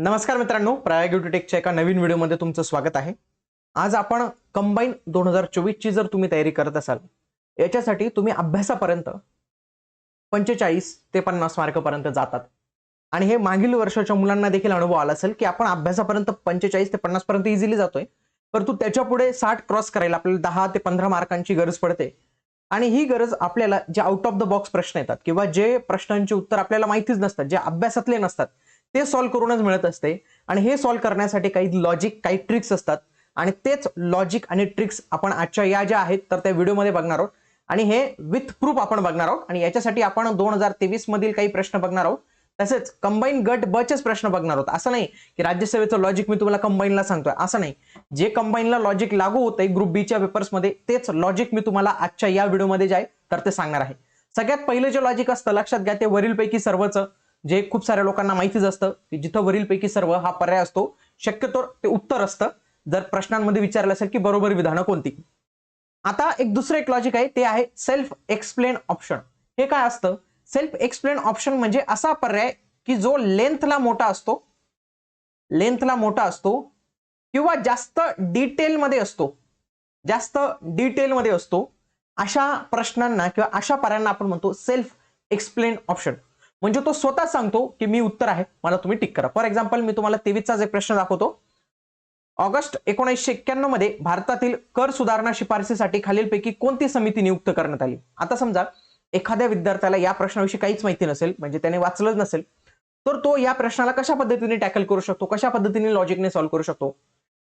नमस्कार मित्रांनो प्रयाग टेकच्या एका नवीन व्हिडिओमध्ये तुमचं स्वागत आहे. आज आपण कंबाईन दोन हजार चोवीसची जर तुम्ही तयारी करत असाल याच्यासाठी तुम्ही अभ्यासापर्यंत पंचेचाळीस ते पन्नास मार्कपर्यंत जातात. आणि हे मागील वर्षाच्या मुलांना देखील अनुभव आला असेल की आपण अभ्यासापर्यंत पंचेचाळीस ते पन्नास पर्यंत इझिली जातोय. परंतु त्याच्या पुढे साठ क्रॉस करायला आपल्याला दहा ते पंधरा मार्कांची गरज पडते. आणि ही गरज आपल्याला जे आउट ऑफ द बॉक्स प्रश्न येतात किंवा जे प्रश्नांची उत्तर आपल्याला माहितीच नसतात जे अभ्यासातले नसतात ते सॉल्व्ह करूनच मिळत असते. आणि हे सॉल्व्ह करण्यासाठी काही लॉजिक काही ट्रिक्स असतात. आणि तेच लॉजिक आणि ट्रिक्स आपण आजच्या या ज्या आहेत तर त्या व्हिडिओमध्ये बघणार आहोत. आणि हे विथ प्रूफ आपण बघणार आहोत. आणि याच्यासाठी आपण दोन हजार तेवीस मधील काही प्रश्न बघणार आहोत. तसेच कंबाईन गट बचेच प्रश्न बघणार आहोत. असं नाही की राज्यसभेचं लॉजिक मी तुम्हाला कंबाईनला सांगतोय. असं नाही. जे कंबाईनला लॉजिक लागू होतंय ग्रुप बीच्या पेपर्समध्ये तेच लॉजिक मी तुम्हाला आजच्या या व्हिडिओमध्ये जे आहे तर ते सांगणार आहे. सगळ्यात पहिलं जे लॉजिक असतं लक्षात घ्या ते वरीलपैकी सर्वच. जे खूप साऱ्या लोकांना माहितीच असतं की जिथं वरीलपैकी सर्व हा पर्याय असतो शक्यतो ते उत्तर असतं. जर प्रश्नांमध्ये विचारलं असेल की बरोबर विधानं कोणती? आता एक दुसरं एक लॉजिक आहे ते आहे सेल्फ एक्सप्लेन ऑप्शन हे काय असतं? सेल्फ एक्सप्लेन ऑप्शन म्हणजे असा पर्याय की जो लेंथला मोठा असतो लेंथला मोठा असतो किंवा जास्त डिटेलमध्ये असतो जास्त डिटेलमध्ये असतो अशा प्रश्नांना किंवा अशा पर्यायांना आपण म्हणतो सेल्फ एक्सप्लेन ऑप्शन म्हणजे तो स्वतः सांगतो की मी उत्तर आहे मला तुम्ही टिक करा. फॉर एक्झाम्पल मी तुम्हाला तेवीसचा जे प्रश्न दाखवतो ऑगस्ट एकोणीसशे एक्क्याण्णवमध्ये भारतातील कर सुधारणा शिफारसीसाठी खालीलपैकी कोणती समिती नियुक्त करण्यात आली? आता समजा एखाद्या विद्यार्थ्याला या प्रश्नाविषयी काहीच माहिती नसेल म्हणजे त्याने वाचलंच नसेल तर तो या प्रश्नाला कशा पद्धतीने टॅकल करू शकतो? कशा पद्धतीने लॉजिकने सॉल्व्ह करू शकतो?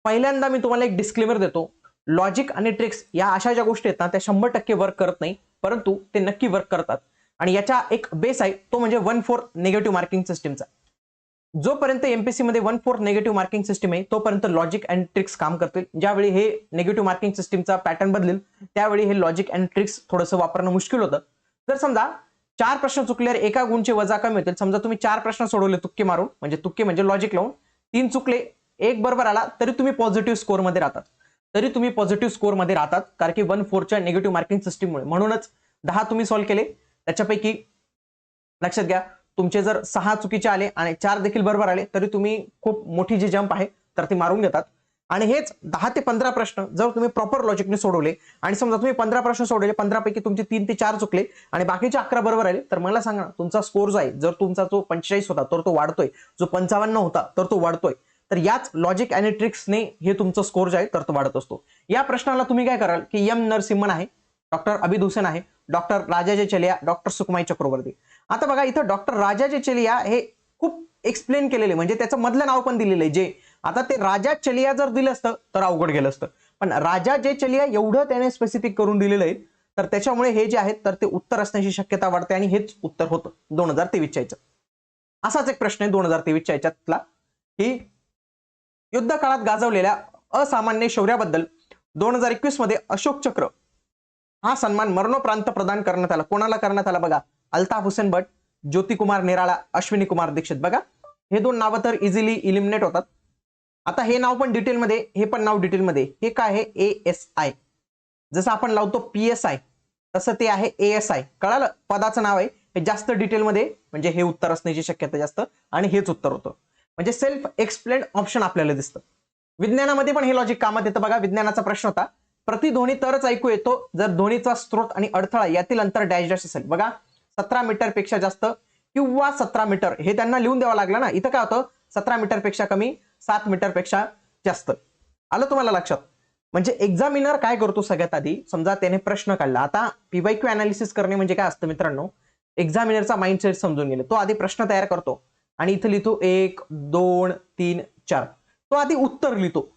पहिल्यांदा मी तुम्हाला एक डिस्क्लेमर देतो. लॉजिक आणि ट्रिक्स या अशा ज्या गोष्टी आहेत ना त्या शंभर टक्के वर्क करत नाही परंतु ते नक्की वर्क करतात. आणि याचा एक बेस आहे तो म्हणजे वन फोर निगेटिव्ह मार्किंग सिस्टीमचा जोपर्यंत एमपीसी मध्ये one four negative marking system आहे तोपर्यंत लॉजिक अँड ट्रिक्स काम करतील. ज्यावेळी हे निगेटिव्ह मार्किंग सिस्टीमचा पॅटर्न बदलेल त्यावेळी हे लॉजिक अँड ट्रिक्स थोडंसं वापरणं मुश्किल होतं. जर समजा चार प्रश्न चुकल्यावर एका गुणचे वजा कमी होतील समजा तुम्ही चार प्रश्न सोडवले तुक्के मारून म्हणजे तुक्के म्हणजे लॉजिक लावून तीन चुकले एक बरोबर आला तरी तुम्ही पॉझिटिव्ह स्कोअरमध्ये राहतात. तरी तुम्ही पॉझिटिव्ह स्कोअरमध्ये राहतात कारण की वन फोरच्या निगेटिव्ह मार्किंग सिस्टीममुळे म्हणूनच दहा तुम्ही सॉल्व्ह केले त्याच्यापैकी लक्षात घ्या तुमचे जर सहा चुकीचे आले आणि चार देखील बरोबर आले तरी तुम्ही खूप मोठी जी जंप आहे तर ती मारून घेतात. आणि हेच दहा ते पंधरा प्रश्न जर तुम्ही प्रॉपर लॉजिकने सोडवले आणि समजा तुम्ही पंधरा प्रश्न सोडवले पंधरापैकी तुमचे तीन ते चार चुकले आणि बाकीचे अकरा बरोबर आले तर मला सांगा तुमचा स्कोर जो आहे जर तुमचा जो पंचेचाळीस होता तर तो वाढतोय. जो पंचावन्न होता तर तो वाढतोय. तर याच लॉजिक आणि ट्रिक्सने हे तुमचा स्कोर जो आहे तर तो वाढत असतो. या प्रश्नाला तुम्ही काय कराल की एम नरसिम्हन आहे डॉक्टर अभिद हुसेन आहे डॉक्टर राजाजे चलिया डॉक्टर सुकुमाई चक्रवर्ती. आता बघा इथं डॉक्टर राजाजे चलिया हे खूप एक्सप्लेन केलेले म्हणजे त्याचं मधलं नाव पण दिलेलं आहे. जे आता ते राजा चलिया जर दिलं असतं तर अवघड गेलं असतं. पण राजा जे चलिया एवढं त्याने स्पेसिफिक करून दिलेलं आहे तर त्याच्यामुळे हे जे आहेत तर ते उत्तर असण्याची शक्यता वाढते आणि हेच उत्तर होतं दोन हजार तेवीसच्या याच्यात. असाच एक प्रश्न आहे दोन हजार तेवीसच्या याच्यातला की युद्ध काळात गाजवलेल्या असामान्य शौर्याबद्दल दोन हजार एकवीसमध्ये अशोक चक्र हा सन्मान मरणोप्रांत प्रदान करण्यात आला. कोणाला करण्यात आला बघा? अल्ताफ हुसेन भट ज्योतिकुमार निराळा अश्विनी कुमार दीक्षित. बघा हे दोन नावं तर इझिली इलिमिनेट होतात. आता हे नाव पण डिटेलमध्ये हे पण नाव डिटेलमध्ये हे काय आहे? ए एस आय जसं आपण लावतो पी एस आय तसं ते आहे ए एस आय कळालं? पदाचं नाव आहे. हे जास्त डिटेलमध्ये म्हणजे हे उत्तर असण्याची शक्यता जास्त आणि हेच उत्तर होतं. म्हणजे सेल्फ एक्सप्लेन ऑप्शन आपल्याला दिसतं. विज्ञानामध्ये पण हे लॉजिक कामात येतं बघा. विज्ञानाचा प्रश्न होता. प्रतिध्वनी तरच ऐकू येतो. जर ध्वनीचा स्रोत आणि अडथळा यातील अंतर डॅश डॅश असेल. बघा सतरा मीटरपेक्षा जास्त किंवा सतरा मीटर हे त्यांना लिहून द्यावं लागलं ना? इथं काय होतं? सतरा मीटरपेक्षा कमी सात मीटरपेक्षा जास्त. आलं तुम्हाला लक्षात? म्हणजे एक्झामिनर काय करतो सगळ्यात आधी? समजा त्याने प्रश्न काढला. आता पीवायक्यू अनालिसिस करणे म्हणजे काय असतं मित्रांनो? एक्झामिनरचा माइंडसेट समजून गेले तो आधी प्रश्न तयार करतो. आणि इथं लिहितो एक दोन तीन चार. तो आधी उत्तर लिहितो.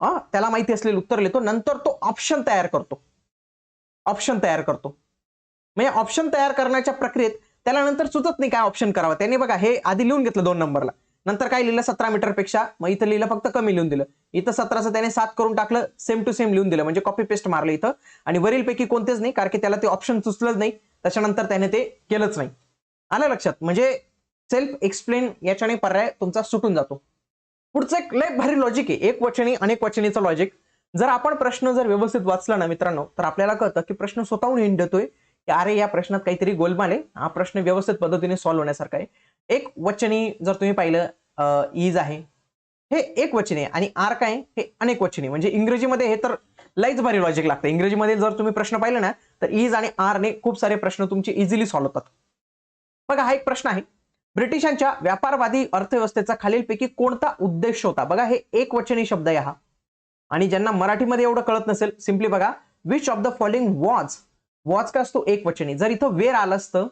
त्याला माहिती असलेलं उत्तर लिहितो. नंतर तो ऑप्शन तयार करतो. ऑप्शन तयार करतो. म्हणजे ऑप्शन तयार करण्याच्या प्रक्रियेत त्याला नंतर सुचत नाही काय ऑप्शन करावं. त्याने बघा हे आधी लिहून घेतलं दोन नंबरला नंतर काय लिहिलं? सतरा मीटरपेक्षा मग इथं लिहिलं फक्त कमी लिहून दिलं. इथं सतराचं त्याने सात करून टाकलं सेम टू सेम लिहून दिलं. म्हणजे कॉपी पेस्ट मारलं इथं. आणि वरीलपैकी कोणतेच नाही कारण की त्याला ते ऑप्शन सुचलंच नाही. त्याच्यानंतर त्याने ते केलंच नाही. आलं लक्षात? म्हणजे सेल्फ एक्सप्लेन याच्याने पर्याय तुमचा सुटून जातो. पुढचं एक लय भारी लॉजिक आहे. एक वचनी अनेक वचनीचं लॉजिक जर आपण प्रश्न जर व्यवस्थित वाचला ना मित्रांनो तर आपल्याला कळतं की प्रश्न स्वतःहून हिंड देतोय की अरे या प्रश्नात काहीतरी गोलमाल आहे. हा प्रश्न व्यवस्थित पद्धतीने सॉल्व्ह होण्यासारखा आहे. एक वचनी जर तुम्ही पाहिलं ईज आहे. हे एक वचने आहे. आणि आर काय? हे अनेक वचने म्हणजे इंग्रजीमध्ये हे तर लईच भारी लॉजिक लागतं इंग्रजीमध्ये जर तुम्ही प्रश्न पाहिले ना तर ईज आणि आरने खूप सारे प्रश्न तुमचे इझिली सॉल्व्ह होतात. बघा हा एक प्रश्न आहे. ब्रिटिशांच्या व्यापारवादी अर्थव्यवस्थेचा खालीलपैकी कोणता उद्देश होता? बघा हे एक वचनी शब्द आहे हा. आणि ज्यांना मराठीमध्ये एवढं कळत नसेल सिम्पली बघा which of the following was was का असतो एक वचनी जर इथं वेर आलं असतं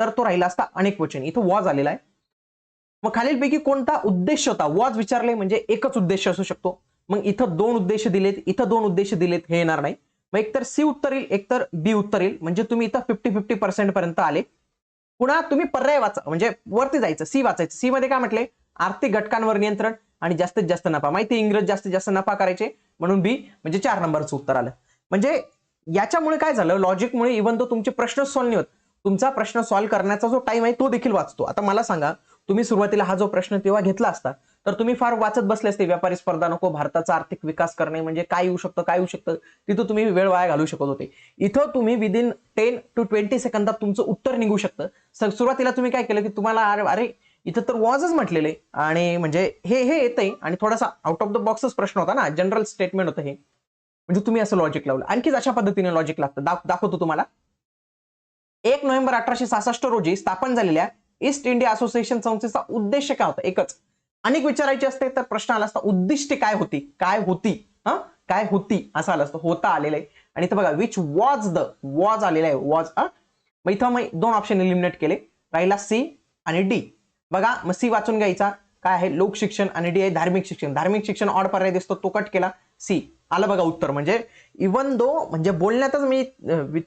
तर तो राहिला असता अनेक वचनी इथं वॉज आलेला आहे. मग खालीलपैकी कोणता उद्देश होता? वॉज विचारले म्हणजे एकच उद्देश असू शकतो. मग इथं दोन उद्देश दिलेत इथं दोन उद्देश दिलेत हे येणार नाही. मग एकतर सी उत्तर येईल एकतर बी उत्तर येईल म्हणजे तुम्ही इथं फिफ्टी फिफ्टी पर्सेंट पर्यंत आले. पुन्हा तुम्ही पर्याय वाचा म्हणजे वरती जायचं सी वाचायचं. सी मध्ये काय म्हटले? आर्थिक घटकांवर नियंत्रण आणि जास्तीत जास्त नफा. माहिती इंग्रज जास्तीत जास्त नफा करायचे म्हणून बी म्हणजे चार नंबरचं उत्तर आलं. म्हणजे याच्यामुळे काय झालं? लॉजिकमुळे इव्हन तो तुमचे प्रश्न सॉल्व्ह नाही होत तुमचा प्रश्न सॉल्व्ह करण्याचा जो टाइम आहे तो देखील वाचतो. आता मला सांगा तुम्ही सुरुवातीला हा जो प्रश्न तेव्हा घेतला असता तर तुम्ही फार वाचत बसले असते व्यापारी स्पर्धा नको भारताचा आर्थिक विकास करणे म्हणजे काय येऊ शकतं काय येऊ शकतं तिथं तुम्ही वेळ वाया घालू शकत होते. इथं तुम्ही विदिन टेन टू ट्वेंटी सेकंदात तुमचं उत्तर निघू शकतं. सुरुवातीला तुम्ही काय केलं की तुम्हाला अरे अरे इथं तर वॉजच म्हटलेले. आणि म्हणजे हे हे येतंय. आणि थोडासा आउट ऑफ द बॉक्सच प्रश्न होता ना जनरल स्टेटमेंट होतं हे. म्हणजे तुम्ही असं लॉजिक लावलं. आणखीच अशा पद्धतीने लॉजिक लागतं. दाखवतो तुम्हाला. एक नोव्हेंबर अठराशे सहासष्ट रोजी स्थापन झालेल्या ईस्ट इंडिया असोसिएशन संस्थेचा उद्देश काय होता? एकच. अनेक विचारायचे असते तर प्रश्न आला असता उद्दिष्टे काय होती? काय होती? हा? काय होती? असं आलं असतं. होता आलेलं आहे आणि इथं बघा विच वॉज द वॉज आलेलं आहे वॉज मग इथं मग दोन ऑप्शन एलिमिनेट केले. राहिला सी आणि डी बघा मग सी वाचून घ्यायचा. काय आहे? लोक शिक्षण आणि डी आहे धार्मिक शिक्षण. धार्मिक शिक्षण ऑड पर्याय दिसतो तो कट केला. सी आलं बघा उत्तर. म्हणजे इवन दो म्हणजे बोलण्यातच मी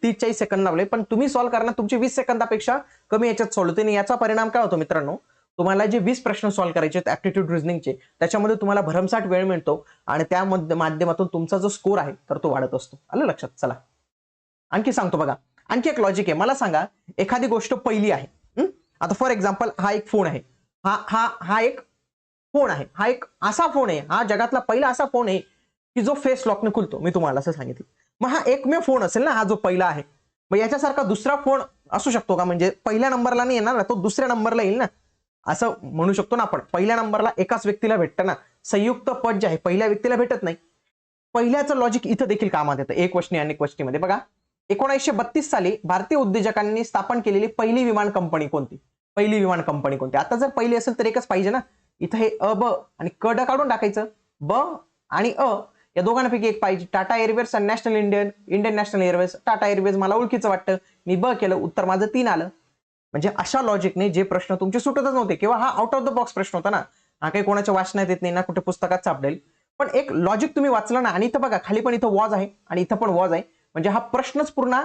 तीस चाळीस सेकंद लावले पण तुम्ही सॉल्व्ह करणार तुमची वीस सेकंदापेक्षा कमी याच्यात सॉल्व्ह होते. आणि याचा परिणाम काय होतो मित्रांनो? तुम्हाला जे वीस प्रश्न सॉल्व्ह करायचे आहेत ऍप्टिट्यूड रिझनिंगचे त्याच्यामध्ये तुम्हाला भरमसाठ वेळ मिळतो आणि त्या माध्यमातून तुमचा जो स्कोर आहे तर तो वाढत असतो. आलं लक्षात? चला. आणखी सांगतो बघा. आणखी एक लॉजिक आहे. मला सांगा एखादी गोष्ट पहिली आहे. आता फॉर एक्झाम्पल हा एक फोन आहे. हा हा हा एक फोन आहे. हा एक असा फोन आहे. हा जगातला पहिला असा फोन आहे की जो फेस लॉकने खुलतो. मी तुम्हाला असं सांगितलं. मग हा एकमेव फोन असेल ना हा जो पहिला आहे. मग याच्यासारखा दुसरा फोन असू शकतो का? म्हणजे पहिल्या नंबरला नाही येणार ना तो दुसऱ्या नंबरला येईल ना? असं म्हणू शकतो ना आपण. पहिल्या नंबरला एकाच व्यक्तीला भेटतं ना संयुक्त पद जे आहे पहिल्या व्यक्तीला भेटत नाही. पहिल्याचं लॉजिक इथं देखील कामात येतं. एक वचनी अनेक वशनीमध्ये. बघा एकोणीसशे बत्तीस साली भारतीय उद्योजकांनी स्थापन केलेली पहिली विमान कंपनी कोणती? पहिली विमान कंपनी कोणती? आता जर पहिली असेल तर एकच पाहिजे ना? इथं हे अ ब आणि कड काढून टाकायचं. ब आणि अ या दोघांपैकी एक पाहिजे. टाटा एअरवेज आणि National Indian Indian National Airways Tata Airways मला ओळखीचं वाटतं. मी ब केलं उत्तर माझं तीन आलं. म्हणजे अशा लॉजिकने जे प्रश्न तुमचे सुटतच नव्हते किंवा हा आउट ऑफ द बॉक्स प्रश्न होता ना हा काही कोणाच्या वाचण्यात येत नाही ना कुठे पुस्तकात सापडेल. पण एक लॉजिक तुम्ही वाचलं ना आणि इथं बघा खाली पण इथं वॉज आहे आणि इथं पण वॉज आहे. म्हणजे हा प्रश्नच पूर्ण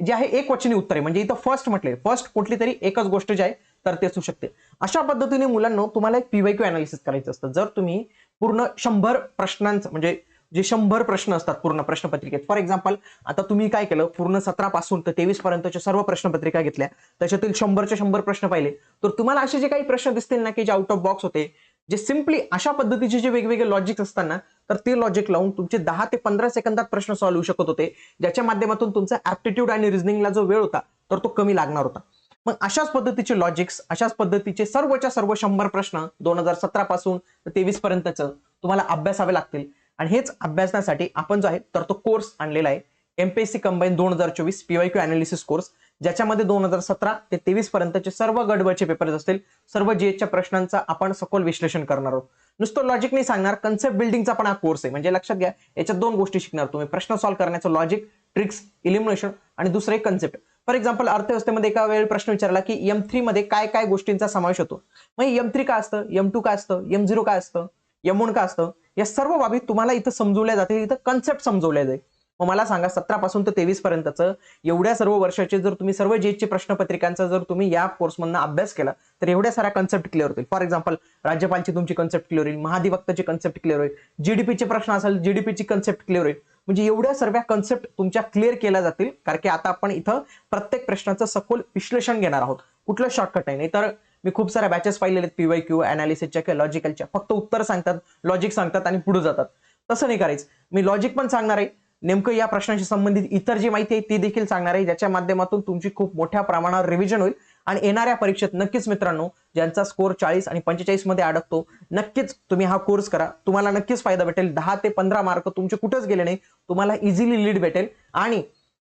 जे आहे एक वचनी उत्तर आहे. म्हणजे इथं फर्स्ट म्हटले फर्स्ट कुठली तरी एकच गोष्ट जी आहे तर ते असू शकते. अशा पद्धतीने मुलांना तुम्हाला एक पीवायक्यू अनालिसिस करायचं असतं. जर तुम्ही पूर्ण शंभर प्रश्नांचं म्हणजे जे शंभर प्रश्न असतात पूर्ण प्रश्नपत्रिकेत. फॉर एक्झाम्पल आता तुम्ही काय केलं? पूर्ण सतरा पासून तर तेवीस पर्यंतच्या सर्व प्रश्नपत्रिका घेतल्या. त्याच्यातील शंभरच्या शंभर प्रश्न पाहिले. तर तुम्हाला असे जे काही प्रश्न दिसतील ना की जे आउट ऑफ बॉक्स होते जे सिम्पली अशा पद्धतीचे जे वेगवेगळे लॉजिक्स असतात ना तर ते लॉजिक लावून तुमचे दहा ते पंधरा सेकंदात प्रश्न सॉल्व्ह होऊ शकत होते. ज्याच्या माध्यमातून तुमचा ऍप्टिट्यूड आणि रिझनिंगला जो वेळ होता तर तो कमी लागणार होता. मग अशाच पद्धतीचे लॉजिक्स अशाच पद्धतीचे सर्वच्या सर्व शंभर प्रश्न दोन हजार सतरा पासून तेवीस पर्यंतचं तुम्हाला अभ्यासावे लागतील. आणि हेच अभ्यासण्यासाठी आपण जो आहे तर तो कोर्स आणलेला आहे एमपीएससी कंबाईन दोन हजार चोवीस पीवायक्यू अनालिसिस कोर्स ज्याच्यामध्ये दोन हजार सतरा ते तेवीस पर्यंतचे सर्व गडबडचे पेपर्स असतील सर्व जीएसच्या प्रश्नांचा आपण सखोल विश्लेषण करणार आहोत. नुसतं लॉजिक नाही सांगणार कन्सेप्ट बिल्डिंगचा पण हा कोर्स आहे. म्हणजे लक्षात घ्या याच्यात दोन गोष्टी शिकणार तुम्ही. प्रश्न सॉल्व्ह करण्याचं लॉजिक ट्रिक्स इलिमिनेशन आणि दुसरं एक कन्सेप्ट फॉर एक्झाम्पल अर्थव्यवस्थेमध्ये एका वेळ प्रश्न विचारला की एम थ्री मध्ये काय काय गोष्टींचा समावेश होतो? मग एम थ्री काय असतं? एम टू काय असतं? एम झिरो काय असतं? एम वन काय असतं? या सर्व बाबी तुम्हाला इथं समजवल्या जातील इथं कन्सेप्ट समजवल्या जाईल मग मला सांगा सतरापासून तर तेवीस पर्यंतचं एवढ्या सर्व वर्षाचे जर तुम्ही सर्व जेचे प्रश्नपत्रिकांचा जर तुम्ही या कोर्समधनं अभ्यास केला तर एवढ्या साऱ्या कन्सेप्ट क्लिअर होतील. फॉर एक्झाम्पल राज्यपालची तुमची कन्सेप्ट क्लिअर होईल महाधिवक्ताची कन्सेप्ट क्लिअर होईल जीडीपीचे प्रश्न असेल जीडीपीची कन्सेप्ट क्लिअर होईल. म्हणजे एवढ्या सर्व कन्सेप्ट तुमच्या क्लिअर केल्या जातील कारण की आता आपण इथं प्रत्येक प्रश्नाचं सखोल विश्लेषण घेणार आहोत. कुठलं शॉर्टकट आहे? नाही तर मी खूप साऱ्या बॅचेस पाहिलेले आहेत पीवाय क्यू अनालिसिसच्या किंवा लॉजिकलच्या फक्त उत्तर सांगतात लॉजिक सांगतात आणि पुढे जातात. तसं नाही करायचं. मी लॉजिक पण सांगणार आहे. नेमकं या प्रश्नाशी संबंधित इतर जी माहिती आहे ती देखील सांगणार आहे. ज्याच्या माध्यमातून तुमची खूप मोठ्या प्रमाणावर रिव्हिजन होईल आणि येणाऱ्या परीक्षेत नक्कीच मित्रांनो ज्यांचा स्कोर चाळीस आणि पंचेचाळीसमध्ये अडकतो नक्कीच तुम्ही हा कोर्स करा. तुम्हाला नक्कीच फायदा भेटेल. दहा ते पंधरा मार्क तुमचे कुठेच गेले नाही. तुम्हाला इझिली लीड भेटेल आणि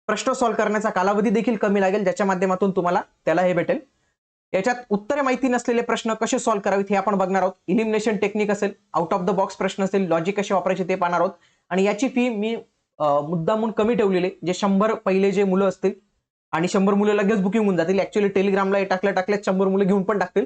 प्रश्न सॉल्व्ह करण्याचा कालावधी देखील कमी लागेल ज्याच्या माध्यमातून तुम्हाला त्याला हे भेटेल. याच्यात उत्तरे माहिती नसलेले प्रश्न कसे सॉल्व्ह करावेत हे आपण बघणार आहोत. इलिमिनेशन टेक्निक असेल आउट ऑफ द बॉक्स प्रश्न असेल लॉजिक कसे वापरायचे ते पाहणार आहोत. आणि याची फी मी मुद्दामून कमी ठेवलेली जे शंभर पहिले जे मुलं असतील आणि शंभर मुलं लगेच बुकिंग होऊन जातील. ऍक्च्युली टेलिग्रामला हे टाकल्या टाकल्यात शंभर मुलं घेऊन पण टाकतील.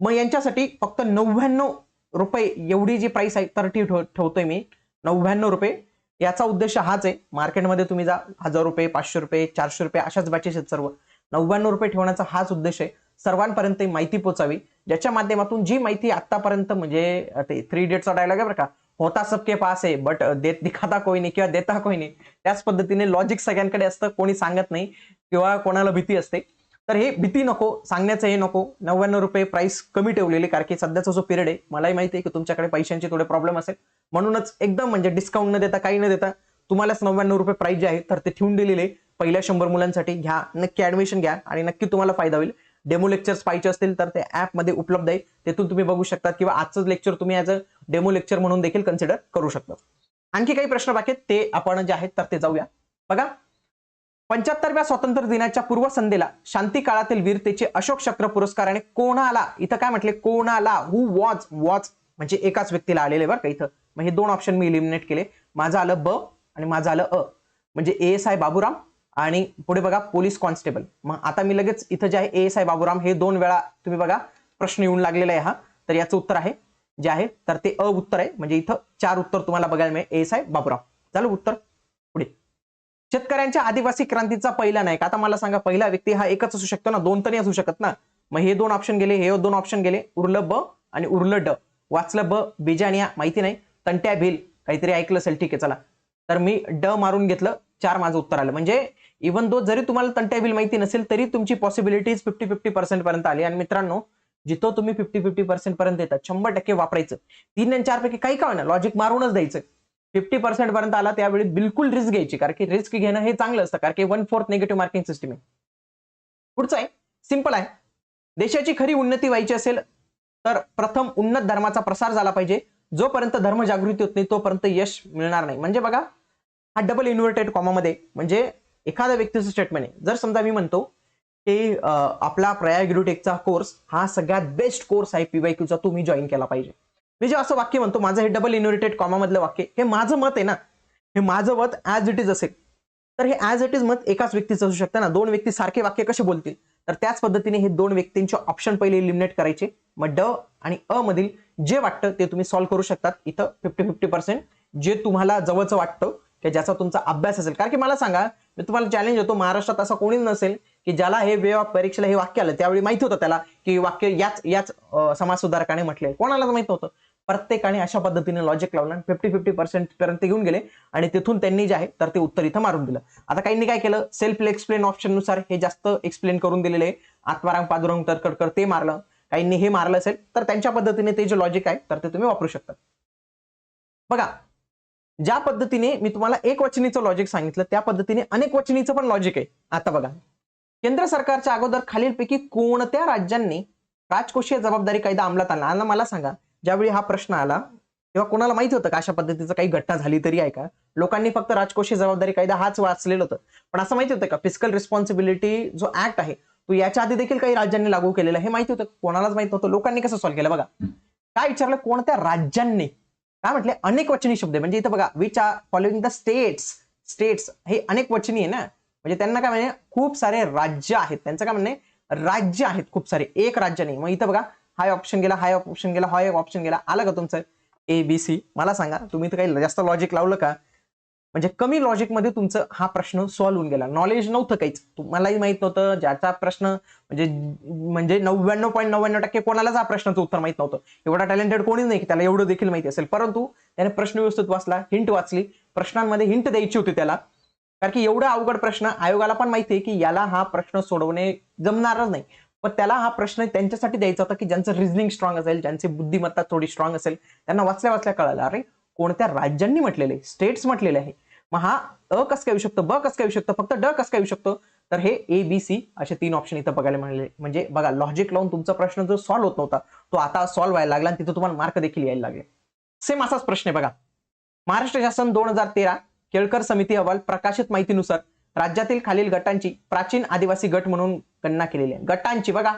मग यांच्यासाठी फक्त नव्याण्णव रुपये एवढी जी प्राइस आहे तर ती ठेवतोय मी. नव्याण्णव रुपये. याचा उद्देश हाच आहे मार्केटमध्ये तुम्ही जा हजार रुपये पाचशे रुपये चारशे रुपये अशाच बॅचेस आहेत सर्व. नव्याण्णव रुपये ठेवण्याचा हाच उद्देश आहे. सर्वांपर्यंत माहिती पोचावी. ज्याच्या माध्यमातून जी माहिती आतापर्यंत म्हणजे ते थ्री डेटचा डायलॉग आहे बरं का होता सबके पास आहे बट देत दिखाता कोई नाही किंवा देता कोई नाही त्याच पद्धतीने लॉजिक सगळ्यांकडे असतं कोणी सांगत नाही किंवा कोणाला भीती असते. तर हे भीती नको सांगण्याचं हे नको. नव्याण्णव रुपये प्राइस कमी ठेवलेली कारण की सध्याचा जो पिरियड आहे मलाही माहिती आहे की तुमच्याकडे पैशांचे थोडे प्रॉब्लेम असेल. म्हणूनच एकदम म्हणजे डिस्काउंट न देता काही न देता तुम्हालाच नव्याण्णव रुपये प्राइस जे आहे तर ते ठेवून दिलेले. पहिल्या शंभर मुलांसाठी घ्या नक्की ऍडमिशन घ्या आणि नक्की तुम्हाला फायदा होईल. डेमो लेक्चर्स पाहिजे असतील तर ते ऍपमध्ये उपलब्ध आहे. तेथून तुम्ही बघू शकता किंवा आजचं लेक्चर तुम्ही ॲज अ डेमो लेक्चर म्हणून देखील कन्सिडर करू शकता. आणखी काही प्रश्न बाकी ते आपण जे आहेत तर ते जाऊया. बघा. पंच्याहत्तरव्या स्वातंत्र्य दिनाच्या पूर्वसंध्येला शांती काळातील वीरतेचे अशोक चक्र पुरस्काराने कोणाला इथं काय म्हटले? कोणाला? हु वॉच वॉच म्हणजे एकाच व्यक्तीला आलेले बरं का इथं. मग हे दोन ऑप्शन मी इलिमिनेट केले. माझं आलं ब आणि माझं आलं अ. म्हणजे ए एस आय बाबूराम आणि पुढे बघा पोलीस कॉन्स्टेबल. मग आता मी लगेच इथं जे आहे ए एस आय बाबूराम हे दोन वेळा तुम्ही बघा प्रश्न येऊन लागलेला आहे हा. तर याचं उत्तर आहे जे आहे तर ते अ उत्तर आहे. म्हणजे इथं चार उत्तर तुम्हाला बघायला मिळेल ए एस आय बाबूराम. झालं उत्तर. पुढे. शेतकऱ्यांच्या आदिवासी क्रांतीचा पहिला नायक. आता मला सांगा पहिला व्यक्ती हा एकच असू शकतो ना? दोन तरी असू शकत ना? मग हे दोन ऑप्शन गेले हे दोन ऑप्शन गेले. उरलं ब आणि उरलं ड. वाचलं ब बिजानिया माहिती नाही. तंट्या भिल. काहीतरी ऐकलं असेल ठीक आहे चला. तर मी ड मारून घेतलं चार माझं उत्तर आलं. म्हणजे इव्हन दो जरी तुम्हाला तंट्या बिल माहिती नसेल तरी तुमची पॉसिबिलिटीज फिफ्टी फिफ्टी पर्सेंट पर्यंत आली. आणि मित्रांनो जिथं तुम्ही फिफ्टी फिफ्टी पर्सेंट पर्यंत येतात शंभर टक्के वापरायचं. तीन आणि चार पैकी काही का ना लॉजिक मारूनच द्यायचं. फिफ्टी पर्सेंट पर्यंत आला त्यावेळी बिलकुल रिस्क घ्यायची. कारण की रिस्क घेणं हे चांगलं असतं. कारण की one fourth negative marking system आहे. पुढचं आहे. सिंपल आहे. देशाची खरी उन्नती व्हायची असेल तर प्रथम उन्नत धर्माचा प्रसार झाला पाहिजे. जोपर्यंत धर्म जागृती होत नाही तोपर्यंत यश मिळणार नाही. म्हणजे बघा हा डबल इन्व्हर्टेड कॉमामध्ये म्हणजे एखाद्या व्यक्तीचं स्टेटमेंट आहे. जर समजा मी म्हणतो की आपला प्रयाग युनिटेकचा कोर्स हा सगळ्यात बेस्ट कोर्स आहे पीवाय क्यूचा तुम्ही जॉईन केला पाहिजे. मी जे असं वाक्य म्हणतो माझं हे डबल इन्व्हर्टेड कॉमामधलं वाक्य हे माझं मत आहे ना. हे माझं मत ऍज इट इज असेल. तर हे ॲज इट इज मत एकाच व्यक्तीचं असू शकतं ना. दोन व्यक्ती सारखे वाक्य कसे बोलतील? तर त्याच पद्धतीने हे दोन व्यक्तींचे ऑप्शन पहिले इलिमिनेट करायचे. मग ड आणि अ मधील जे वाटतं ते तुम्ही सॉल्व्ह करू शकतात. इथं फिफ्टी फिफ्टी पर्सेंट जे तुम्हाला जवळचं वाटतं की ज्याचा तुमचा अभ्यास असेल. कारण की मला सांगा मी तुम्हाला चॅलेंज होतो महाराष्ट्रात असा कोणीच नसेल की ज्याला हे वे ऑफ परीक्षेला हे वाक्य आलं त्यावेळी माहिती होतं त्याला की वाक्य याच याच समाज सुधारकाने म्हटले कोणालाच माहीत नव्हतं. प्रत्येकाने अशा पद्धतीने लॉजिक लावलं आणि फिफ्टी फिफ्टी पर्सेंट पर्यंत घेऊन गेले आणि तिथून त्यांनी जे आहे तर ते उत्तर इथं मारून दिलं. आता काहींनी काय केलं? सेल्फ एक्सप्लेन ऑप्शननुसार हे जास्त एक्सप्लेन करून दिलेले आहे. आत्माराम पादुरंग तरकडकर ते मारलं. काहींनी हे मारलं असेल तर त्यांच्या पद्धतीने ते जे लॉजिक आहे तर ते तुम्ही वापरू शकता. बघा ज्या पद्धतीने मी तुम्हाला एक वचनीचं लॉजिक सांगितलं त्या पद्धतीने अनेक वचनीचं पण लॉजिक आहे. आता बघा. केंद्र सरकारच्या अगोदर खालीलपैकी कोणत्या राज्यांनी राजकोषीय जबाबदारी कायदा अंमलात आणला? आणि मला सांगा ज्यावेळी हा प्रश्न आला तेव्हा कोणाला माहिती होतं का अशा पद्धतीचं काही घटना झाली तरी आहे का? लोकांनी फक्त राजकोषीय जबाबदारी कायदा हाच वाचलेलं होतं. पण असं माहिती होतं का? फिस्कल रिस्पॉन्सिबिलिटी जो ऍक्ट आहे तो याच्या आधी देखील काही राज्यांनी लागू केलेला हे माहिती होतं? कोणालाच माहीत नव्हतं. लोकांनी कसं सॉल्व्ह केलं? बघा. काय विचारलं? कोणत्या राज्यांनी काय म्हटले? अनेक वचनी शब्द म्हणजे इथं बघा which are following the states states हे अनेक वचनी आहे ना? म्हणजे त्यांना काय म्हणे? खूप सारे राज्य आहेत. त्यांचं काय म्हणणे राज्य आहेत खूप सारे. एक राज्य नाही. मग इथं बघा हाय ऑप्शन गेला हाय ऑप्शन गेला हाय ऑप्शन गेला. आलं का तुमचं? ए बी सी मला सांगा तुम्ही इथं काही जास्त लॉजिक लावलं का? म्हणजे कमी लॉजिकमध्ये तुमचं हा प्रश्न सॉल्व्ह होऊन गेला. नॉलेज नव्हतं काहीच. तुम्हालाही माहीत नव्हतं ज्याचा प्रश्न म्हणजे म्हणजे नव्याण्णव पॉईंट नव्याण्णव टक्के कोणालाच हा प्रश्नाचं उत्तर माहीत नव्हतं. एवढा टॅलेंटेड कोणीच नाही की त्याला एवढं देखील माहिती असेल. परंतु त्याने प्रश्न व्यवस्थित वाचला हिंट वाचली. प्रश्नांमध्ये हिंट द्यायची होती त्याला. कारण की एवढा अवघड प्रश्न आयोगाला पण माहिती आहे की याला हा प्रश्न सोडवणे जमणारच नाही. पण त्याला हा प्रश्न त्यांच्यासाठी द्यायचा होता की ज्यांचं रिझनिंग स्ट्रॉंग असेल ज्यांची बुद्धिमत्ता थोडी स्ट्रॉंग असेल त्यांना वाचल्या वाचल्या कळालं. अरे कोणत्या राज्यांनी म्हटलेले स्टेट्स म्हटलेले आहे. मग हा अ कस काय येऊ शकतो ब कस काय येऊ शकतो फक्त ड कस काय येऊ शकतो? तर हे ए बी सी असे तीन ऑप्शन इथं बघायला मिळाले. म्हणजे बघा लॉजिक लावून तुमचा प्रश्न जो सॉल्व्ह होत नव्हता तो आता सॉल्व्ह व्हायला लागला आणि तिथं तुम्हाला मार्क देखील यायला लागले. सेम असाच प्रश्न आहे बघा. महाराष्ट्र शासन दोन हजार तेरा केळकर समिती अहवाल प्रकाशित माहितीनुसार राज्यातील खालील गटांची प्राचीन आदिवासी गट म्हणून गणना केलेली आहे. गटांची बघा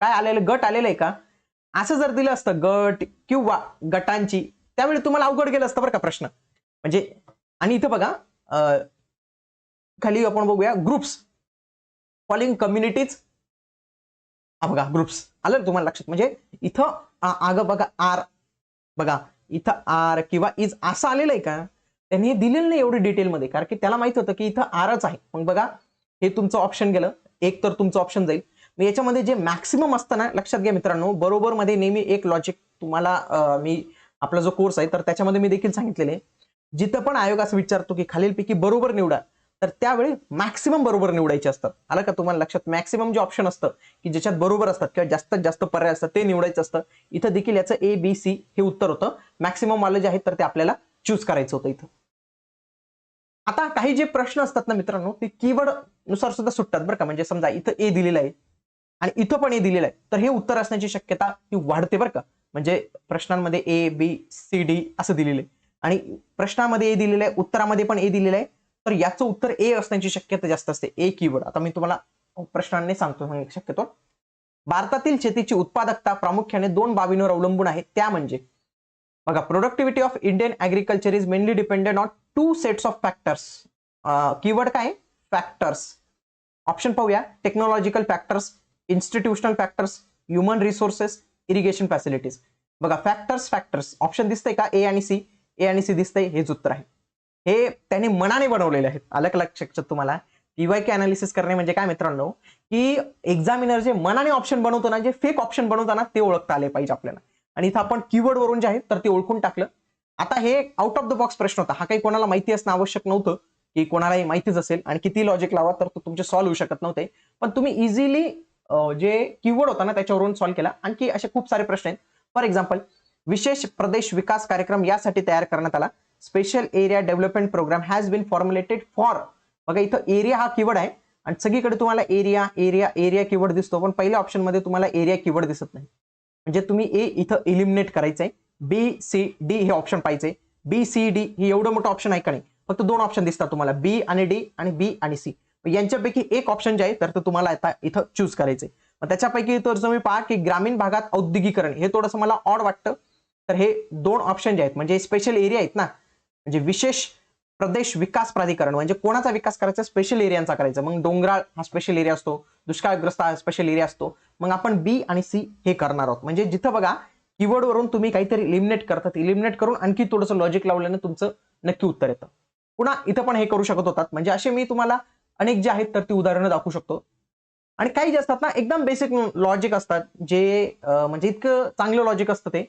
काय आलेलं गट आलेलं आहे का? असं जर दिलं असतं गट किंवा गटांची त्यावेळी तुम्हाला अवघड गेलं असतं बरं का प्रश्न. म्हणजे आणि इथं बघा खाली आपण बघूया ग्रुप्स फॉलोइंग कम्युनिटीज हा बघा ग्रुप्स आलं तुम्हाला लक्षात? म्हणजे इथं आग बघा आर. बघा इथं आर किंवा इज असं आलेलं आहे का? त्यांनी हे दिलेलं नाही एवढी डिटेलमध्ये कारण की त्याला माहीत होतं की इथं आरच आहे. मग बघा हे तुमचं ऑप्शन गेलं. एक तर तुमचं ऑप्शन जाईल. मग याच्यामध्ये जे मॅक्सिमम असतं ना लक्षात घ्या मित्रांनो बरोबर मध्ये नेहमी एक लॉजिक तुम्हाला मी आपला जो कोर्स आहे तर त्याच्यामध्ये मी देखील सांगितलेले आहे. जिथं पण आयोग असं विचारतो की खालीलपैकी बरोबर निवडा तर त्यावेळी मॅक्सिमम बरोबर निवडायचे असतात. आलं का तुम्हाला लक्षात? मॅक्सिमम जे ऑप्शन असतं की ज्याच्यात बरोबर असतात किंवा जास्तीत जास्त पर्याय असतात ते निवडायचं असतं. इथं देखील याचं ए बी सी हे उत्तर होतं. मॅक्सिमम वाले जे आहेत तर ते आपल्याला चूज करायचं होतं इथं. आता काही जे प्रश्न असतात ना मित्रांनो ते कीवर्डनुसार सुद्धा सुटतात बरं का. म्हणजे समजा इथं ए दिलेलं आहे आणि इथं पण ए दिलेलं आहे तर हे उत्तर असण्याची शक्यता ही वाढते बरं का. म्हणजे प्रश्नांमध्ये ए बी सी डी असं दिलेलं आहे. आणि प्रश्नामध्ये ए दिलेलं आहे उत्तरामध्ये पण ए दिलेलं आहे. तर याचं उत्तर ए असण्याची शक्यता जास्त असते. ए कीवर्ड आता मी तुम्हाला प्रश्नांनी सांगतो शक्यतो. भारतातील शेतीची उत्पादकता प्रामुख्याने दोन बाबींवर अवलंबून आहे. त्या म्हणजे बघा productivity of Indian agriculture is mainly dependent on two sets of factors keyword काय? फॅक्टर्स ऑप्शन पाहूया. Technological factors institutional factors human resources irrigation facilities बघा फॅक्टर्स फॅक्टर्स ऑप्शन दिसतंय का? ए आणि सी ए आणि सी दिसतंय हेच उत्तर आहे. हे त्याने मनाने बनवलेले आहेत. अलग अलग लक्षात तुम्हाला? पीवाय के अनालिसिस करणे म्हणजे काय मित्रांनो? की एक्झामिनर जे मनाने ऑप्शन बनवतो ना जे फेक ऑप्शन बनवताना ते ओळखता आले पाहिजे आपल्याला. आणि इथं आपण कीवर्ड वरून जे आहे तर ते ओळखून टाकलं. आता हे आउट ऑफ द बॉक्स प्रश्न होता. हा काही कोणाला माहिती असणं आवश्यक नव्हतं की कोणालाही माहितीच असेल. आणि किती लॉजिक लावा तर तो तुमचे सॉल्व्ह होऊ शकत नव्हते. पण तुम्ही इझिली जे कीवर्ड होता ना त्याच्यावरून सॉल्व्ह केला. आणखी असे खूप सारे प्रश्न आहेत. फॉर एक्झाम्पल विशेष प्रदेश विकास कार्यक्रम यासाठी तयार करण्यात आला. Special area development programme has been formulated for बघा इथं एरिया हा कीवर्ड आहे. आणि सगळीकडे तुम्हाला एरिया एरिया एरिया कीवर्ड दिसतो. पण पहिल्या ऑप्शनमध्ये तुम्हाला एरिया कीवर्ड दिसत नाही. म्हणजे तुम्ही ए इथं इलिमिनेट करायचंय. बी सी डी हे ऑप्शन पाहिजे. बी सी डी हे एवढं मोठं ऑप्शन आहे का नाही? फक्त दोन ऑप्शन दिसतात तुम्हाला. बी आणि डी आणि बी आणि सी यांच्यापैकी एक ऑप्शन जे आहे तर तुम्हाला आता इथं चूज करायचंय मग त्याच्यापैकी तर तुम्ही पहा की ग्रामीण भागात औद्योगिकरण हे थोडंसं मला ऑड वाटतं. तर हे दोन ऑप्शन जे आहेत म्हणजे स्पेशल एरिया आहेत ना म्हणजे विशेष प्रदेश विकास प्राधिकरण म्हणजे कोणाचा विकास करायचा? स्पेशल एरियांचा करायचा. मग डोंगराळ हा स्पेशल एरिया असतो दुष्काळग्रस्त हा स्पेशल एरिया असतो. मग आपण बी आणि सी हे करणार आहोत. म्हणजे जिथं बघा कीवर्ड वरून तुम्ही काहीतरी इलिमिनेट करतात. इलिमिनेट करून आणखी थोडंसं लॉजिक लावल्याने तुमचं नक्की उत्तर येतं. पुन्हा इथं पण हे करू शकत होतात. म्हणजे असे मी तुम्हाला अनेक जे आहेत तर ती उदाहरणं दाखवू शकतो. आणि काही जे असतात ना एकदम बेसिक लॉजिक असतात जे म्हणजे इतकं चांगलं लॉजिक असतं ते.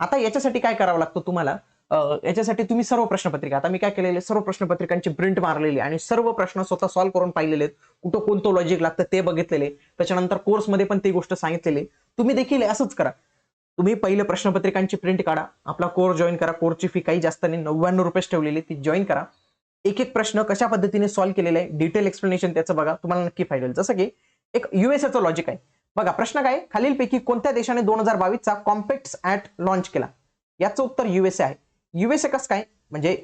आता याच्यासाठी काय करावं लागतं तुम्हाला? याच्यासाठी तुम्ही सर्व प्रश्नपत्रिका आता मी काय केलेले सर्व प्रश्नपत्रिकांची प्रिंट मारलेली आणि सर्व प्रश्न स्वतः सॉल्व्ह करून पाहिलेले कुठं कोणतं लॉजिक लागतं ते बघितलेले. त्याच्यानंतर कोर्समध्ये पण ती गोष्ट सांगितलेली. तुम्ही देखील असंच करा. तुम्ही पहिले प्रश्नपत्रिकांची प्रिंट काढा. आपला कोर्स जॉईन करा. कोर्सची फी काही जास्त नाही नव्याण्णव रुपयेच ठेवलेली ती जॉईन करा. एक एक प्रश्न कशा पद्धतीने सॉल्व्ह केलेला आहे? डिटेल एक्सप्लेनेशन त्याचं बघा. तुम्हाला नक्की फायदा होईल जसं की एक युएसएचं लॉजिक आहे. बघा प्रश्न काय खालीलपैकी कोणत्या देशाने दोन हजार बावीसचा कॉम्पॅक्ट ऍट लॉन्च केला? याचं उत्तर युएसए आहे. युएसए कसं काय? म्हणजे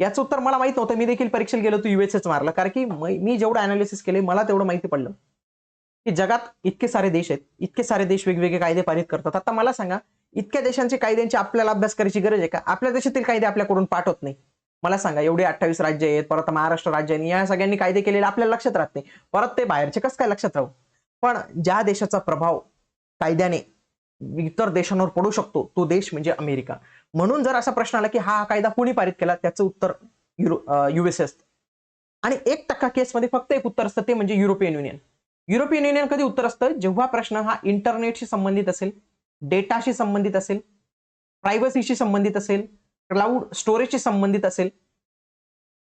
याचं उत्तर मला माहीत नव्हतं. मी देखील परीक्षेला गेलो तर युएसएच मारलं. कारण की मी जेवढं अनालिसिस केले मला तेवढं माहिती पडलं. की जगात इतके सारे देश आहेत. इतके सारे देश वेगवेगळे कायदे पारित करतात. आता मला सांगा इतक्या देशांचे कायद्यांची आपल्याला अभ्यास करायची गरज आहे का? आपल्या देशातील कायदे आपल्याकडून पाठवत नाही मला सांगा एवढे अठ्ठावीस राज्य आहेत परत महाराष्ट्र राज्य आहे या सगळ्यांनी कायदे केलेले आपल्याला लक्षात राहत नाही. परत ते बाहेरचे कसं काय लक्षात राहू? पण ज्या देशाचा प्रभाव कायद्याने इतर देशांवर पडू शकतो तो देश म्हणजे अमेरिका. म्हणून जर असा प्रश्न आला की हा कायदा कोणी पारित केला त्याचं उत्तर युरो युएसए असतं आणि एक टक्का केसमध्ये फक्त एक उत्तर असतं ते म्हणजे युरोपियन युनियन. युरोपियन युनियन कधी उत्तर असतं? जेव्हा प्रश्न हा इंटरनेटशी संबंधित असेल डेटाशी संबंधित असेल प्रायव्हसीशी संबंधित असेल क्लाउड स्टोरेजशी संबंधित असेल.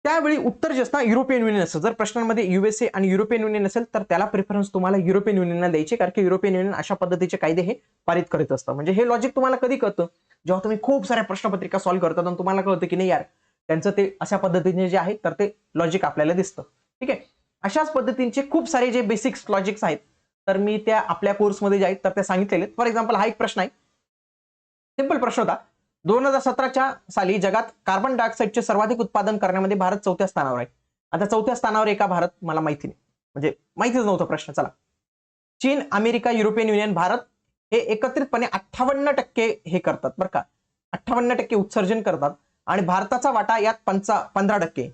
त्यावेळी उत्तर जे असतं युरोपियन युनियन असतं जर प्रश्नांमध्ये युएसए आणि युरोपियन युनियन असेल तर त्याला प्रेफरन्स तुम्हाला युरोपियन युनियनला द्यायचे कारण की युरोपियन युनियन अशा पद्धतीचे कायदे हे पारित करीत असतं. म्हणजे हे लॉजिक तुम्हाला कधी कळतं? जेव्हा तुम्ही खूप साऱ्या प्रश्नपत्रिका सॉल्व्ह करतात आणि तुम्हाला कळतं की नाही यार त्यांचं ते अशा पद्धतीने जे आहे तर ते लॉजिक आपल्याला दिसतं. ठीक आहे? अशाच पद्धतींचे खूप सारे जे बेसिक्स लॉजिक्स आहेत तर मी त्या आपल्या कोर्समध्ये जे आहेत तर त्या सांगितलेले फॉर एक्झाम्पल हा एक प्रश्न आहे. सिंपल प्रश्न होता. दोन हजार सतराच्या साली जगात कार्बन डायऑक्साईडचे सर्वाधिक उत्पादन करण्यामध्ये भारत चौथ्या स्थानावर आहे. आता चौथ्या स्थानावर एका भारत? मला माहिती नाही. म्हणजे माहितीच नव्हतं प्रश्न. चला. चीन अमेरिका युरोपियन युनियन भारत हे एकत्रितपणे अठ्ठावन्न टक्के हे करतात बरं का. अठ्ठावन्न टक्के उत्सर्जन करतात आणि भारताचा वाटा यात पंचा पंधरा टक्के.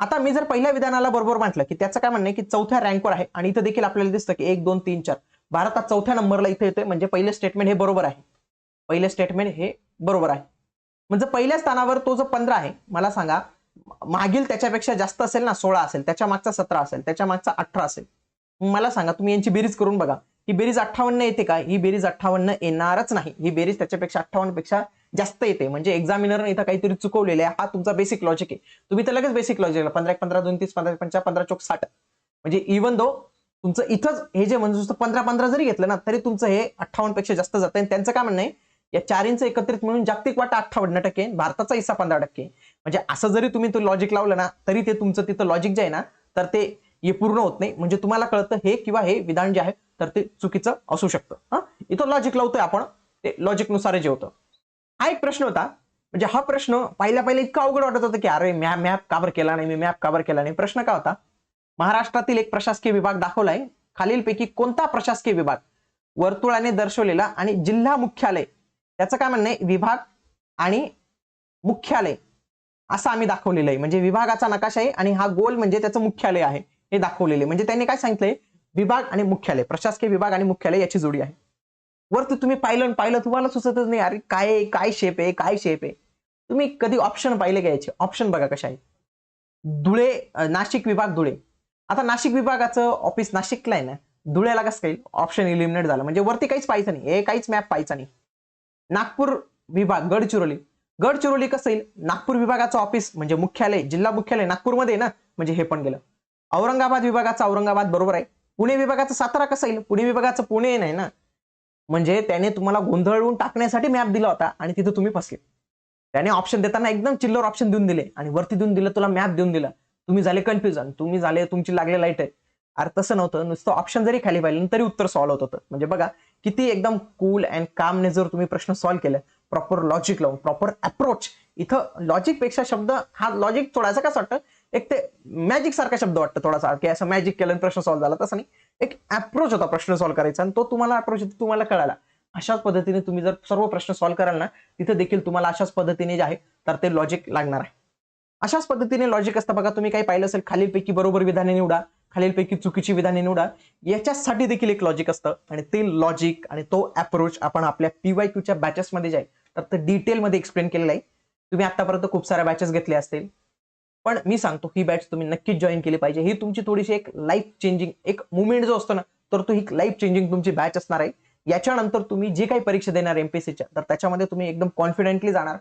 आता मी जर पहिल्या विधानाला बरोबर म्हटलं की त्याचं काय म्हणणं आहे की चौथ्या रँकवर आहे आणि इथं देखील आपल्याला दिसतं की एक दोन तीन चार. भारतात चौथ्या नंबरला इथे येतोय. म्हणजे पहिले स्टेटमेंट हे बरोबर आहे. पहिले स्टेटमेंट हे बरोबर आहे. म्हणजे पहिल्या स्थानावर तो जो पंधरा आहे मला सांगा मागील त्याच्यापेक्षा जास्त असेल ना सोळा असेल त्याच्या मागचा सतरा असेल त्याच्या मागचा अठरा असेल. मला सांगा तुम्ही यांची बेरीज करून बघा. ही बेरीज अठ्ठावन्न येते का? ही बेरीज अठ्ठावन्न येणारच नाही. ही बेरीज त्याच्यापेक्षा अठ्ठावन्नपेक्षा जास्त येते. म्हणजे एक्झामिनरने इथं काहीतरी चुकवलेलं आहे. हा तुमचा बेसिक लॉजिक आहे. तुम्ही तर लगेच बेसिक लॉजिक पंधरा एक पंधरा दोन तीस पंधरा पंचा पंधरा चौक साठ. म्हणजे इवन दो तुमचं इथंच हे जे म्हणजे पंधरा पंधरा जरी घेतलं ना तरी तुमचं हे अठ्ठावन्नपेक्षा जास्त जातं आणि त्यांचं काय म्हणणं आहे? या चारींचं एकत्रित मिळून जागतिक वाटा अठ्ठावन्न टक्के भारताचा हिस्सा पंधरा टक्के. म्हणजे असं जरी तुम्ही तो लॉजिक लावलं ना तरी ते तुमचं तिथं लॉजिक जे आहे ना तर ते हे पूर्ण होत नाही. म्हणजे तुम्हाला कळतं हे किंवा हे विधान जे आहे तर ते चुकीचं असू शकतं. हा? इथं लॉजिक लावतोय आपण. ते लॉजिकनुसार जे होतं. हा एक प्रश्न होता. म्हणजे हा प्रश्न पहिल्या पहिल्या इतका अवघड वाटत होता की अरे मॅप मॅप काबर केला नाही मी मॅप काबर केला नाही. प्रश्न का होता? महाराष्ट्रातील एक प्रशासकीय विभाग दाखवलाय. खालीलपैकी कोणता प्रशासकीय विभाग? वर्तुळाने दर्शवलेला आणि जिल्हा मुख्यालय त्याचं काय म्हणणं आहे? विभाग आणि मुख्यालय. असं आम्ही दाखवलेलं आहे. म्हणजे विभागाचा नकाशा आहे आणि हा गोल म्हणजे त्याचं मुख्यालय आहे. हे दाखवलेले म्हणजे त्यांनी काय सांगितलंय? विभाग आणि मुख्यालय. प्रशासकीय विभाग आणि मुख्यालय याची जोडी आहे. वरती तुम्ही पाहिलं पाहिलं तुम्हाला सुचतच नाही अरे काय काय शेप आहे? काय शेप आहे? तुम्ही कधी ऑप्शन पाहिले का याचे? ऑप्शन बघा कशा आहे धुळे नाशिक विभाग धुळे. आता नाशिक विभागाचं ऑफिस नाशिकला आहे ना? धुळ्याला कसं काही ऑप्शन इलिमिनेट झालं. म्हणजे वरती काहीच पाहायचं नाही. हे काहीच मॅप पाहायचा नाही. नागपूर विभाग गडचिरोली. गडचिरोली कसं येईल? नागपूर विभागाचं ऑफिस म्हणजे मुख्यालय जिल्हा मुख्यालय नागपूरमध्ये ना? म्हणजे हे पण गेलं. औरंगाबाद विभागाचं औरंगाबाद बरोबर आहे. पुणे विभागाचं सातारा कसं येईल? पुणे विभागाचं पुणे नाही ना? म्हणजे त्याने तुम्हाला गोंधळून टाकण्यासाठी मॅप दिला होता आणि तिथं तुम्ही फसले. त्याने ऑप्शन देताना एकदम चिल्लर ऑप्शन देऊन दिले आणि वरती देऊन दिलं तुला मॅप देऊन दिला. तुम्ही झाले कन्फ्युजन तुम्ही झाले तुमची लागले लाइट आहे अरे तसं नव्हतं. नुसतं ऑप्शन जरी खाली पाहिलं तरी उत्तर सॉल्व्ह होत होतं. म्हणजे बघा किती एकदम कूल अँड कामने जर तुम्ही प्रश्न सॉल्व्ह केले प्रॉपर लॉजिक लावून प्रॉपर अप्रोच इथं लॉजिकपेक्षा शब्द हा लॉजिक थोडासा कसं वाटतं? एक ते मॅजिक सारखा शब्द वाटतं थोडासा की असं मॅजिक केलं आणि प्रश्न सॉल्व्ह झाला तसं नाही. एक अप्रोच होता प्रश्न सॉल्व्ह करायचा आणि तो तुम्हाला अप्रोच तुम्हाला कळाला. अशाच पद्धतीने तुम्ही जर सर्व प्रश्न सॉल्व्ह कराल ना तिथं देखील तुम्हाला अशाच पद्धतीने जे आहे तर ते लॉजिक लागणार आहे. अशाच पद्धतीने लॉजिक असतं बघा तुम्ही काही पाहिलं असेल खालीलपैकी बरोबर विधाने निवडा. खालीलपैकी चुकीची विधाने निवडा. याच्यासाठी देखील एक लॉजिक असतं. आणि ते लॉजिक आणि तो अप्रोच आपण आपल्या पीवाय क्यूच्या बॅचेसमध्ये जाईल. तर ते डिटेलमध्ये एक्सप्लेन केलेलं आहे. तुम्ही आतापर्यंत खूप साऱ्या बॅचेस घेतल्या असतील. पण मी सांगतो ही बॅच तुम्ही नक्कीच जॉईन केली पाहिजे. ही तुमची थोडीशी एक लाईफ चेंजिंग एक मुवमेंट जो असतो ना तर तो ही लाईफ चेंजिंग तुमची बॅच असणार आहे. याच्यानंतर तुम्ही जे काही परीक्षा देणार एमपीएससीच्या तर त्याच्यामध्ये तुम्ही एकदम कॉन्फिडेंटली जाणार.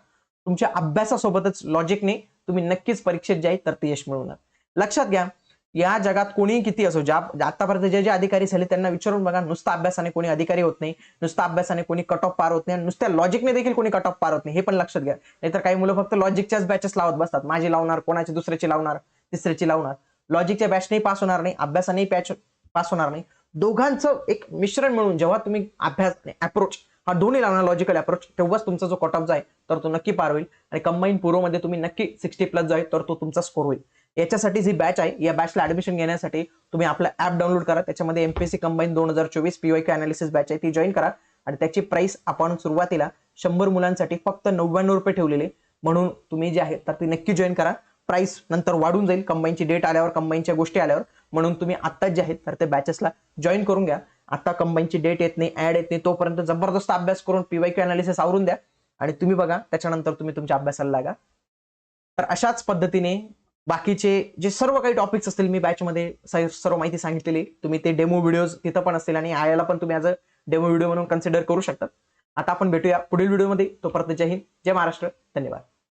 तुमच्या अभ्यासासोबतच लॉजिकने तुम्ही नक्कीच परीक्षेत जे आहे तर ते यश मिळवणार. लक्षात घ्या या जगात कोणीही किती असो ज्या आतापर्यंत जे जे अधिकारी झाले त्यांना विचारून बघा नुसता अभ्यासाने कोणी अधिकारी होत नाही नुसता अभ्यासाने कोणी कट ऑफ पार होत नाही नुसत्या लॉजिकने देखील कोणी कट ऑफ पार होत नाही हे पण लक्षात घ्या. नाहीतर काही मुलं फक्त लॉजिकच्याच बॅचेस लावत बसतात. माझी लावणार कोणाची दुसऱ्याची लावणार तिसऱ्याची लावणार. लॉजिकच्या बॅचनेही पास होणार नाही अभ्यासानेही बॅच पास होणार नाही. दोघांचं एक मिश्रण मिळून जेव्हा तुम्ही अभ्यास अप्रोच हा दोन्ही लावणार लॉजिकल अप्रोच तेव्हाच तुमचा जो कट ऑफ जाईल आहे तर तो नक्की पार होईल. आणि कंबाईन मध्ये तुम्ही नक्की सिक्स्टी प्लस जो आहे तर तो तुमचा स्कोर होईल. याच्यासाठी जी बॅच आहे या बॅचला ऍडमिशन घेण्यासाठी तुम्ही आपला ऍप डाउनलोड करा. त्याच्यामध्ये एमपीएससी कंबाईन दोन हजार चोवीस पीवायक्यू अनालिसिस बॅच आहे ती जॉईन करा. आणि त्याची प्राइस आपण सुरुवातीला शंभर मुलांसाठी फक्त नव्याण्णव रुपये ठेवलेले. म्हणून तुम्ही जे आहे तर ती नक्की जॉईन करा. प्राइस नंतर वाढून जाईल कंबाईनची डेट आल्यावर कंबाईनच्या गोष्टी आल्यावर. म्हणून तुम्ही आत्ताच जे आहेत तर ते बॅचेसला जॉईन करून घ्या. आता कंबाईनची डेट येत नाही ऍड येत नाही तोपर्यंत जबरदस्त अभ्यास करून पीवाय अनालिसिस आवरून द्या. आणि तुम्ही बघा त्याच्यानंतर तुम्ही तुमच्या अभ्यासाला लागा. तर अशाच पद्धतीने बाकीचे जे सर्व काही टॉपिक्स असतील मी बॅचमध्ये सर्व माहिती सांगितलेली. तुम्ही ते डेमो व्हिडिओज तिथं पण असतील आणि आयाला पण तुम्ही ॲज अ डेमो व्हिडिओ म्हणून कन्सिडर करू शकतात. आता आपण भेटूया पुढील व्हिडिओमध्ये तोपर्यंत जय हिंद जय महाराष्ट्र. धन्यवाद.